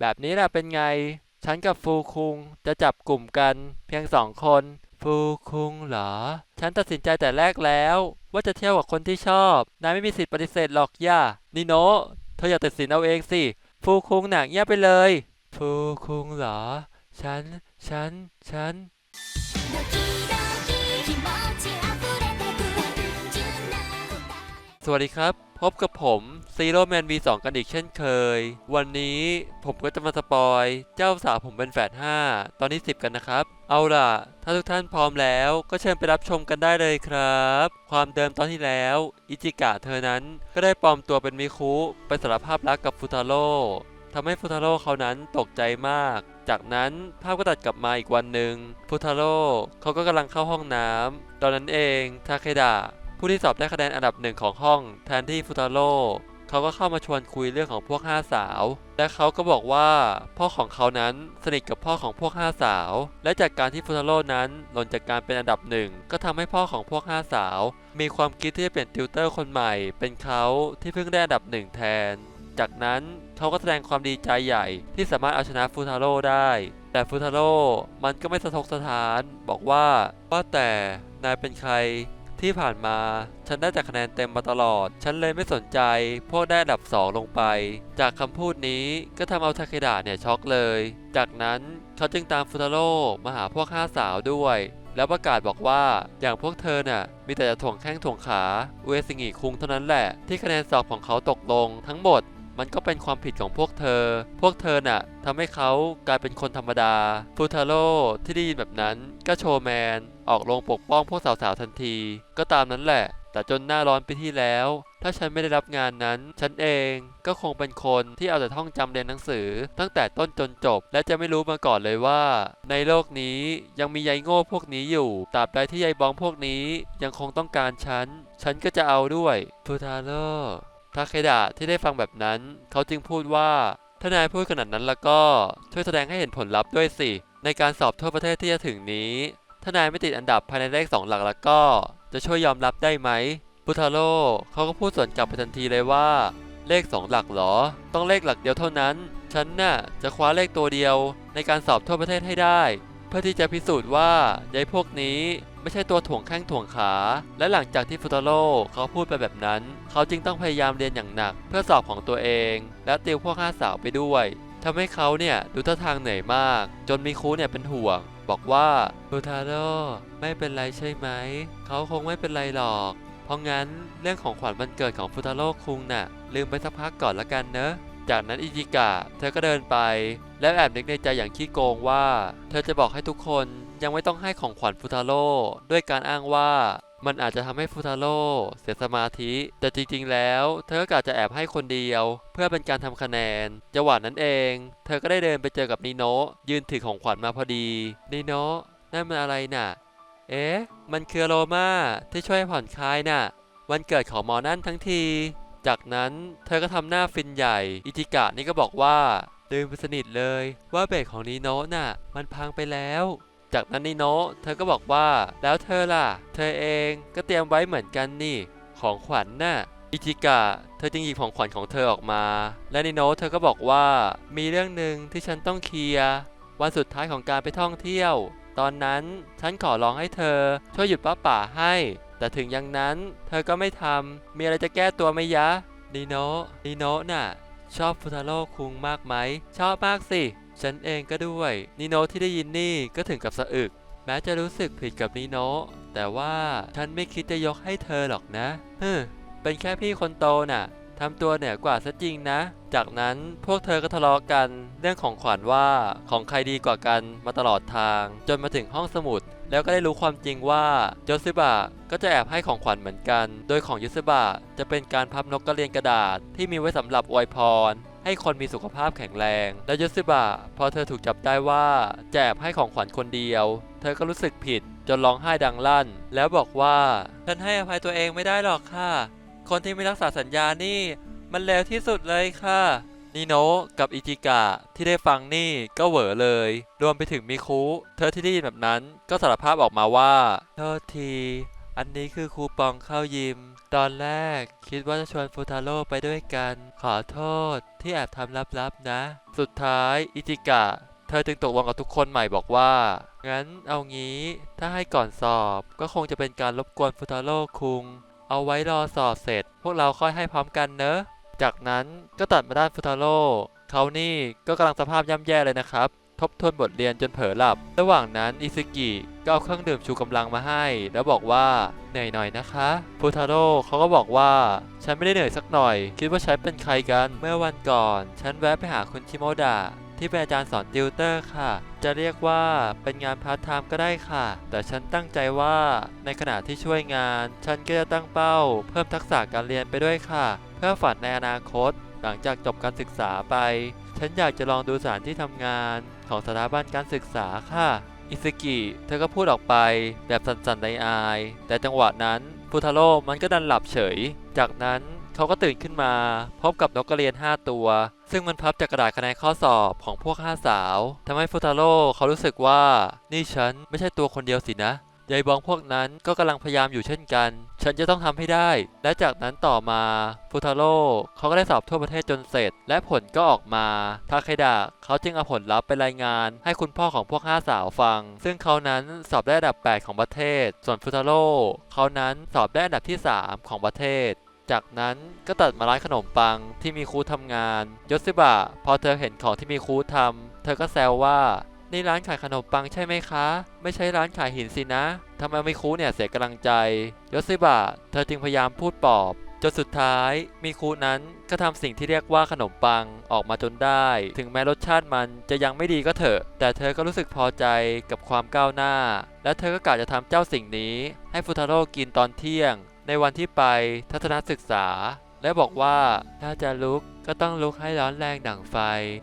แบบนี้ล่ะเป็นไง ฉันกับฟูคุงจะจับกลุ่มกันเพียงสองคน ฟูคุงเหรอ ฉันตัดสินใจแต่แรกแล้ว ว่าจะเที่ยวกับคนที่ชอบ นายไม่มีสิทธิ์ปฏิเสธหรอกย่านิโนเธออย่าตัดสินเอาเองสิ ฟูคุงหนักเงียบไปเลย ฟูคุงเหรอ ฉัน ฉัน ฉันสวัสดีครับ พบกับผมซีโร่แมน V2 กันอีกเช่นเคย วันนี้ผมก็จะมาสปอยเจ้าสาวผมเป็นแฝด5ตอนที่ 10 กันนะครับ เอาล่ะ ถ้าทุกท่านพร้อมแล้วก็เชิญไปรับชมกันได้เลยครับ ความเดิมตอนที่แล้ว อิจิกะเธอนั้นก็ได้ปลอมตัวเป็นมิคุไปสารภาพรักกับฟูทาโร่ทำให้ฟูทาโร่เขานั้นตกใจมาก จากนั้นภาพก็ตัดกลับมาอีกวันหนึ่งฟูทาโร่เขาก็กำลังเข้าห้องน้ำตอนนั้นเองทาเคดะ ผู้ที่สอบได้คะแนนอันดับหนึ่งของห้องแทนที่ฟุตาโร่เขาก็เข้ามาชวนคุยเรื่องของพวกห้าสาว และเขาก็บอกว่าพ่อของเขานั้นสนิทกับพ่อของพวกห้าสาว และจากการที่ฟุตาโร่นั้นหล่นจากการเป็นอันดับหนึ่งก็ทำให้พ่อของพวกห้าสาว มีความคิดที่จะเปลี่ยนติวเตอร์คนใหม่ เป็นเขาที่เพิ่งได้อันดับหนึ่งแทน จากนั้นเขาก็แสดงความดีใจใหญ่ที่สามารถเอาชนะฟูทาโร่ได้ แต่ฟูทาโร่มันก็ไม่สะทกสถาน บอกว่าว่าแต่นายเป็นใคร ที่ผ่านมาฉันได้แต่คะแนนเต็มมาตลอด ฉันเลยไม่สนใจ พวกได้อันดับ 2 ลงไป จากคำพูดนี้ก็ทำเอาทาเคดะเนี่ยช็อกเลย จากนั้นเขาจึงตามฟูทาโร่มาหาพวกห้าสาวด้วย แล้วประกาศบอกว่าอย่างพวกเธอน่ะมีแต่จะถ่วงแข้งถ่วงขาเอซิงิคุงเท่านั้นแหละ ที่คะแนนสอบของเขาตกลงทั้งหมดมันก็เป็นความผิดของพวกเธอ พวกเธอน่ะทำให้เขากลายเป็นคนธรรมดาฟูทาโร่ที่ได้ยินแบบนั้นก็โชว์แมน ออกลงปกป้องพวกสาวๆทันที ก็ตามนั้นแหละ แต่จนหน้าร้อนไปที่แล้ว ถ้าฉันไม่ได้รับงานนั้น ฉันเองก็คงเป็นคนที่เอาแต่ท่องจำเรียนหนังสือ ตั้งแต่ต้นจนจบ และจะไม่รู้มาก่อนเลยว่า ในโลกนี้ยังมียายโง่พวกนี้อยู่ตราบใดที่ยายบองพวกนี้ยังคงต้องการฉัน ฉันก็จะเอาด้วยฟูทาโร่ทาเคดะที่ได้ฟังแบบนั้น เขาจึงพูดว่าถ้านายพูดขนาดนั้นแล้วก็ช่วยแสดงให้เห็นผลลัพธ์ด้วยสิ ในการสอบทั่วประเทศที่จะถึงนี้ ถ้านายไม่ติดอันดับภายในเลขสองหลักแล้วก็ จะช่วยยอมรับได้ไหมพุทาโร่เขาก็พูดสวนกลับไปทันทีเลยว่า เลขสองหลักเหรอ ต้องเลขหลักเดียวเท่านั้น ฉันน่ะจะคว้าเลขตัวเดียวในการสอบทั่วประเทศให้ได้ เพื่อที่จะพิสูจน์ว่ายายพวกนี้ไม่ใช่ตัวถ่วงแข้งถ่วงขา และหลังจากที่ฟุตาโร่เขาพูดไปแบบนั้น เขาจึงต้องพยายามเรียนอย่างหนัก เพื่อสอบของตัวเอง และติวพวกห้าสาวไปด้วยทำให้เขาเนี่ยดูท่าทางเหนื่อยมาก จนมีครูเนี่ยเป็นห่วง บอกว่าฟูทาโร่ไม่เป็นไรใช่ไหม เขาคงไม่เป็นไรหรอก เพราะงั้นเรื่องของขวัญวันเกิดของฟูทาโร่คุงน่ะ ลืมไปสักพักก่อนละกันเนอะจากนั้นอิจิกะเธอก็เดินไป แล้วแอบนึกในใจอย่างขี้โกงว่า เธอจะบอกให้ทุกคนยังไม่ต้องให้ของขวัญฟูทาโร่ด้วยการอ้างว่า มันอาจจะทำให้ฟูทาโร่เสียสมาธิ แต่จริงๆ แล้ว เธอก็กะจะแอบให้คนเดียว เพื่อเป็นการทำคะแนน จังหวะนั้นเอง เธอก็ได้เดินไปเจอกับนิโนะยืนถือของขวัญมาพอดีนิโนะนั่นมันอะไรน่ะ เอ๊ะ มันคือโรมาที่ช่วยผ่อนคลายน่ะ วันเกิดของหมอนั่นทั้งที จากนั้นเธอก็ทำหน้าฟินใหญ่ อิจิกะนี่ก็บอกว่าลืมไปสนิทเลยว่าเบรกของนีโนะน่ะ มันพังไปแล้ว จากนั้นนีโนะเธอก็บอกว่า แล้วเธอล่ะ เธอเองก็เตรียมไว้เหมือนกันนี่ ของขวัญน่ะอิจิกะ เธอจึงหยิบของขวัญของเธอออกมา และนีโนะเธอก็บอกว่า มีเรื่องหนึ่งที่ฉันต้องเคลียร์วันสุดท้ายของการไปท่องเที่ยว ตอนนั้นฉันขอร้องให้เธอ ช่วยหยุดป้าป่าให้ แต่ถึงอย่างนั้นเธอก็ไม่ทำมีอะไรจะแก้ตัวไหมยะนีโนะนีโนะน่ะ ชอบฟูทาโร่คุงมากไหม ชอบมากสิ ฉันเองก็ด้วยนีโนะที่ได้ยินนี่ก็ถึงกับสะอึก แม้จะรู้สึกผิดกับนีโนะแต่ว่าฉันไม่คิดจะยกให้เธอหรอกนะฮึเป็นแค่พี่คนโตน่ะทำตัวเหนือกว่าซะจริงนะ จากนั้นพวกเธอก็ทะเลาะกัน เรื่องของขวัญว่าของใครดีกว่ากันมาตลอดทาง จนมาถึงห้องสมุด แล้วก็ได้รู้ความจริงว่าโยซึบะก็จะแอบให้ของขวัญเหมือนกัน โดยของยูซึบะจะเป็นการพับนกกระเรียนกระดาษที่มีไว้สำหรับอวยพร ให้คนมีสุขภาพแข็งแรง และยูซึบะพอเธอถูกจับได้ว่าแอบให้ของขวัญคนเดียว เธอก็รู้สึกผิดจนร้องไห้ดังลั่น แล้วบอกว่าฉันให้อภัยตัวเองไม่ได้หรอกค่ะ คนที่ไม่รักษาสัญญานี่ มันเลวที่สุดเลยค่ะนิโนะกับอิจิกะที่ได้ฟังนี่ก็เหวอเลย รวมไปถึงมิคุ เธอที่ได้ยินแบบนั้นก็สารภาพออกมาว่า โทษที อันนี้คือคูปองเข้ายิม ตอนแรก คิดว่าจะชวนฟูทาโร่ไปด้วยกัน ขอโทษที่แอบทำลับๆนะ สุดท้ายอิจิกะ เธอจึงตกลงกับทุกคนใหม่บอกว่า งั้นเอางี้ถ้าให้ก่อนสอบก็คงจะเป็นการรบกวนฟูทาโร่คุง เอาไว้รอสอบเสร็จ พวกเราค่อยให้พร้อมกันเนอะ จากนั้นก็ตัดมาด้านฟูทาโร่เขานี่ก็กำลังสภาพย่ำแย่เลยนะครับ ทบทวนบทเรียนจนเผลอหลับ ระหว่างนั้นอิซึกิก็เอาเครื่องดื่มชูกำลังมาให้ แล้วบอกว่าเหนื่อยหน่อยนะคะฟูทาโร่เขาก็บอกว่า ฉันไม่ได้เหนื่อยสักหน่อย คิดว่าฉันเป็นใครกัน เมื่อวันก่อน ฉันแวะไปหาคุณชิโมดะที่เป็นอาจารย์สอนติวเตอร์ค่ะ จะเรียกว่าเป็นงานพาร์ทไทม์ก็ได้ค่ะ แต่ฉันตั้งใจว่าในขณะที่ช่วยงาน ฉันก็จะตั้งเป้า เพิ่มทักษะการเรียนไปด้วยค่ะ เพื่อฝันในอนาคต หลังจากจบการศึกษาไป ฉันอยากจะลองดูสถานที่ทำงานของสถาบันการศึกษาค่ะอิซึกิเธอก็พูดออกไปแบบสั่นๆในอาย แต่จังหวะนั้นฟูทาโร่มันก็ดันหลับเฉย จากนั้นเขาก็ตื่นขึ้นมาพบกับนกกระเรียน 5 ตัว ซึ่งมันพับจากกระดาษคะแนนข้อสอบของพวก 5 สาวทำให้ฟูทาโร่เขารู้สึกว่า นี่ฉันไม่ใช่ตัวคนเดียวสินะ ยายบองพวกนั้นก็กำลังพยายามอยู่เช่นกัน ฉันจะต้องทำให้ได้ และจากนั้นต่อมาฟูทาโร่เขาก็ได้สอบทั่วประเทศจนเสร็จ และผลก็ออกมาทาเคดะเขาจึงเอาผลลัพธ์ไปรายงาน ให้คุณพ่อของพวกห้าสาวฟัง ซึ่งเขานั้นสอบได้อันดับ 8 ของประเทศ ส่วนฟูทาโร่เขานั้นสอบได้อันดับที่ 3 ของประเทศจากนั้นก็ตัดมาร้านขนมปังที่มีครูทำงานยศซิบะพอเธอเห็นของที่มีครูทำเธอก็แซวว่า นี่ร้านขายขนมปังใช่ไหมคะ ไม่ใช่ร้านขายหินสินะทำไมไม่คูเนี่ยเสียกำลังใจยศซิบะเธอจึงพยายามพูดปลอบจนสุดท้ายมีคูนั้นก็ทำสิ่งที่เรียกว่าขนมปังออกมาจนได้ ถึงแม้รสชาติมันจะยังไม่ดีก็เถอะ แต่เธอก็รู้สึกพอใจกับความก้าวหน้า และเธอก็กะจะทำเจ้าสิ่งนี้ ให้ฟูทาโร่กินตอนเที่ยง ในวันที่ไปทัศนศึกษา และบอกว่าถ้าจะลุกก็ต้องลุกให้ร้อนแรงดั่งไฟ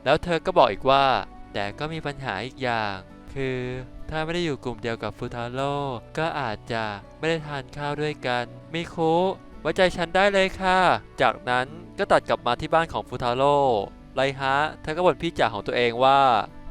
แล้วเธอก็บอกอีกว่า แต่ก็มีปัญหาอีกอย่าง คือถ้าไม่ได้อยู่กลุ่มเดียวกับฟูทาโร่ก็อาจจะไม่ได้ทานข้าวด้วยกันมิคุไว้ใจฉันได้เลยค่ะ จากนั้นก็ตัดกลับมาที่บ้านของฟูทาโร่ไรฮะเธอก็บ่นพี่จ๋าของตัวเองว่า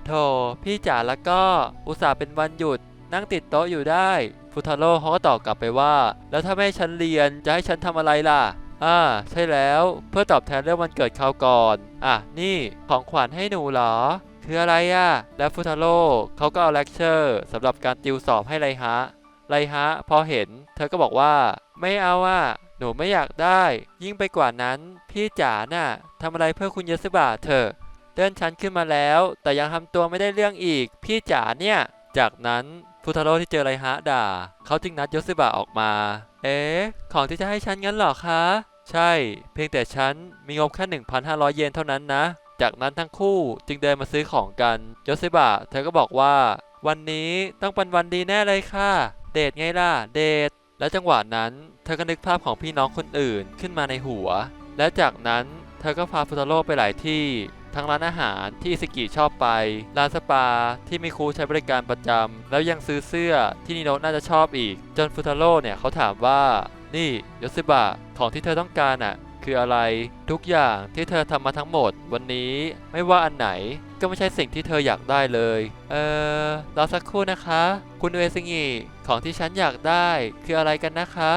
โธ่พี่จ๋าแล้วก็อุตส่าห์เป็นวันหยุด นั่งติดโต๊ะอยู่ได้ฟูทาโร่เขาก็ตอบกลับไปว่า แล้วถ้าไม่ให้ฉันเรียนจะให้ฉันทำอะไรล่ะอ่าใช่แล้วเพื่อตอบแทนเรื่องวันเกิดเขาวก่อน อะนี่ของขวัญให้หนูเหรอ คืออะไรอะแล้วฟูทาโร่เขาก็เอาเลคเชอร์สำหรับการติวสอบให้ไรฮะไรฮะพอเห็น เธอก็บอกว่า ไม่เอาอะหนูไม่อยากได้ ยิ่งไปกว่านั้น พี่จ๋าน่ะทำอะไรเพื่อคุณยศบะเถอะเลื่อนชั้นขึ้นมาแล้ว แต่ยังทำตัวไม่ได้เรื่องอีก พี่จ๋าเนี่ย จากนั้นฟูทาโร่ที่เจอไรฮะด่า เขาจึงนัดยศบะออกมา เอ๊ะ ของที่จะให้ฉันงั้นหรอคะ ใช่ เพียงแต่ฉันมีงบแค่ 1,500 เยนเท่านั้นนะ จากนั้นทั้งคู่จึงเดินมาซื้อของกันยศบะเธอก็บอกว่า วันนี้ต้องเป็นวันดีแน่เลยค่ะ เดทไงล่ะ เดท และจังหวะนั้นเธอก็นึกภาพของพี่น้องคนอื่นขึ้นมาในหัว และจากนั้นเธอก็พาฟูตาโร่ไปหลายที่ ทั้งร้านอาหารที่อิสกิชอบไป ร้านสปาที่มีครูใช้บริการประจำ แล้วยังซื้อเสื้อที่นิโนะน่าจะชอบอีก จนฟูตาโร่เนี่ยเขาถามว่า นี่ยศบะของที่เธอต้องการอะ คืออะไร ทุกอย่างที่เธอทำมาทั้งหมด วันนี้ไม่ว่าอันไหนก็ไม่ใช่สิ่งที่เธออยากได้เลย เออรอสักครู่นะคะ คุณเอซิงิของที่ฉันอยากได้คืออะไรกันนะคะ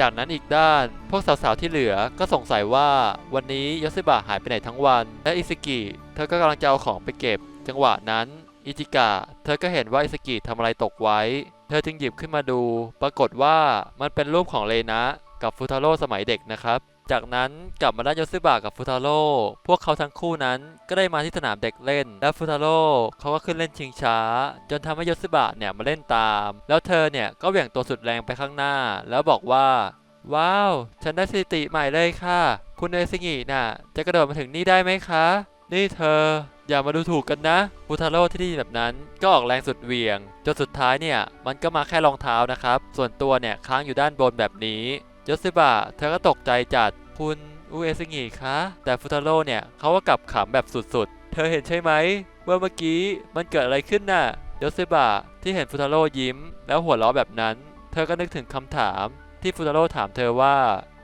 จากนั้นอีกด้าน พวกสาวๆที่เหลือก็สงสัยว่า วันนี้ยศิบะหายไปไหนทั้งวัน และอิสกิเธอก็กำลังจะเอาของไปเก็บ จังหวะนั้นอิจิกะเธอก็เห็นว่าอิสกิทำอะไรตกไว้ เธอจึงหยิบขึ้นมาดู ปรากฏว่ามันเป็นรูปของเลนะกับฟูทาโร่สมัยเด็กนะครับ จากนั้นกลับมาด้านยศิบะกับฟูทาโร่พวกเขาทั้งคู่นั้นก็ได้มาที่สนามเด็กเล่น และฟูทาโร่เขาก็ขึ้นเล่นชิงช้า จนทำให้ยศิบะเนี่ยมาเล่นตาม แล้วเธอเนี่ยก็เหวี่ยงตัวสุดแรงไปข้างหน้า แล้วบอกว่า ว้าว ฉันได้สถิติใหม่เลยค่ะ คุณเอซิงิน่ะ จะกระโดดมาถึงนี่ได้ไหมคะ นี่เธอ อย่ามาดูถูกกันนะฟูทาโร่ที่ได้ยินแบบนั้นก็ออกแรงสุดเหวี่ยง จนสุดท้ายเนี่ยมันก็มาแค่รองเท้านะครับส่วนตัวเนี่ยค้างอยู่ด้านบนแบบนี้ ยศิบะเธอก็ตกใจจัดคุณอุเอซิงิคะ แต่ฟูทาโร่เนี่ยเขาก็กลับขำแบบสุดๆ เธอเห็นใช่ไหมว่าเมื่อกี้มันเกิดอะไรขึ้นน่ะยศิบะที่เห็นฟูทาโร่ยิ้ม แล้วหัวเราะแบบนั้น เธอก็นึกถึงคำถามที่ฟูตาโร่ถามเธอว่า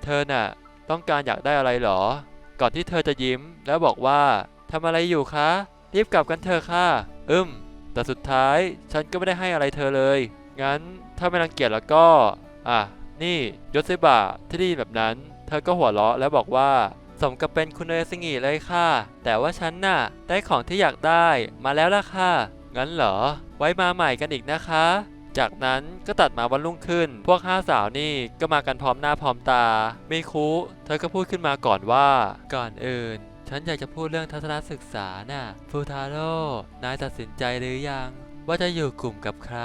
เธอน่ะต้องการอยากได้อะไรหรอ ก่อนที่เธอจะยิ้มแล้วบอกว่าทำอะไรอยู่คะ รีบกลับกันเถอะค่ะอึมแต่สุดท้ายฉันก็ไม่ได้ให้อะไรเธอเลย งั้นถ้าไม่รังเกียจแล้วก็ อะ นี่ยศซิบะที่ได้ยินแบบนั้น เธอก็หัวเราะแล้วบอกว่า สมกับเป็นคุณเอซิงิเลยค่ะ แต่ว่าฉันน่ะ ได้ของที่อยากได้มาแล้วล่ะค่ะ งั้นเหรอ ไว้มาใหม่กันอีกนะคะ จากนั้นก็ตัดมาวันรุ่งขึ้น พวกห้าสาวนี่ก็มากันพร้อมหน้าพร้อมตามิคุเธอก็พูดขึ้นมาก่อนว่า ก่อนอื่น ฉันอยากจะพูดเรื่องทัศนศึกษาน่ะฟูทาโร่นายตัดสินใจหรือยัง ว่าจะอยู่กลุ่มกับใคร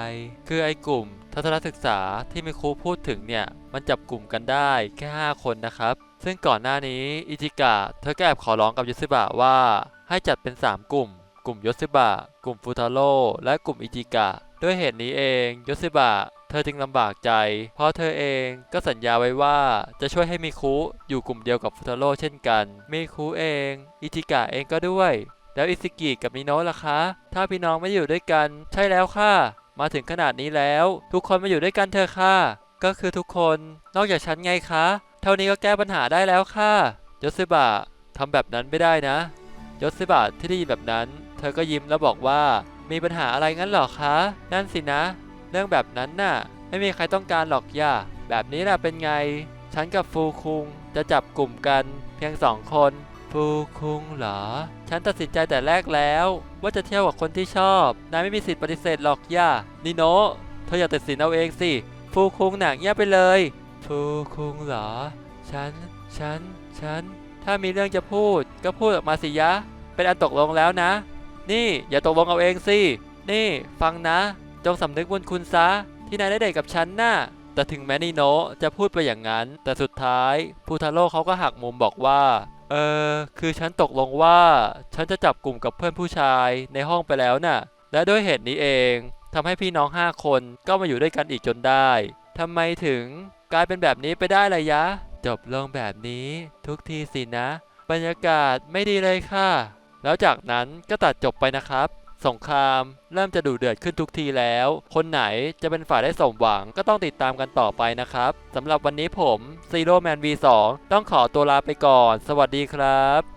คือไอ้กลุ่ม ทัศนศึกษาที่มิคุพูดถึงเนี่ย มันจับกลุ่มกันได้แค่ 5 คนนะครับ ซึ่งก่อนหน้านี้อิจิกะเธอก็แอบขอร้องกับยศบะว่า ให้จัดเป็น 3 กลุ่ม กลุ่มยศบะ กลุ่มฟูทาโร่และกลุ่มอิจิกะ ด้วยเหตุนี้เองยศบะเธอจึงลำบากใจ เพราะเธอเองก็สัญญาไว้ว่าจะช่วยให้มิคุอยู่กลุ่มเดียวกับฟูทาโร่เช่นกันมิคุเอง อิจิกะเองก็ด้วย แล้วอิสกิกับมิโนะล่ะคะ ถ้าพี่น้องไม่อยู่ด้วยกัน ใช่แล้วค่ะ มาถึงขนาดนี้แล้ว ทุกคนมาอยู่ด้วยกันเถอะค่ะ ก็คือทุกคนนอกจากฉันไงคะ เท่านี้ก็แก้ปัญหาได้แล้วค่ะยศบะทำแบบนั้นไม่ได้นะยศบะที่ได้ยินแบบนั้น เธอก็ยิ้มแล้วบอกว่ามีปัญหาอะไรงั้นหรอคะ นั่นสินะ เรื่องแบบนั้นน่ะ ไม่มีใครต้องการหรอกย่าแบบนี้ล่ะเป็นไง ฉันกับฟูคุงจะจับกลุ่มกันเพียงสองคน ฟูคุงเหรอ ฉันตัดสินใจแต่แรกแล้ว ว่าจะเที่ยวกับคนที่ชอบ นายไม่มีสิทธิ์ปฏิเสธหรอกย่านิโนะเธออย่าตัดสินเอาเองสิฟูคุงหนังเงียบไปเลยฟูคุงเหรอ ฉัน ฉัน ฉัน ถ้ามีเรื่องจะพูด ก็พูดออกมาสิยะ เป็นอันตกลงแล้วนะ นี่อย่าตกลงเอาเองสิ นี่ ฟังนะ จงสำนึกบุญคุณซะ ที่นายได้เดทกับฉันน่ะแต่ถึงแม้นิโนะจะพูดไปอย่างนั้น แต่สุดท้ายฟูทาโร่เขาก็หักมุมบอกว่า เออคือฉันตกลงว่าฉันจะจับกลุ่มกับเพื่อนผู้ชายในห้องไปแล้วน่ะ และด้วยเหตุนี้เองทำให้พี่น้องห้าคนก็มาอยู่ด้วยกันอีกจนได้ทำไมถึงกลายเป็นแบบนี้ไปได้เลยยะ จบลงแบบนี้ ทุกทีสินะ บรรยากาศไม่ดีเลยค่ะ แล้วจากนั้นก็ตัดจบไปนะครับ สงคราม เริ่มจะดุเดือดขึ้นทุกทีแล้ว คนไหนจะเป็นฝ่ายได้สมหวังก็ต้องติดตามกันต่อไปนะครับสำหรับวันนี้ผมซีโร่แมน V2 ต้องขอตัวลาไปก่อน สวัสดีครับ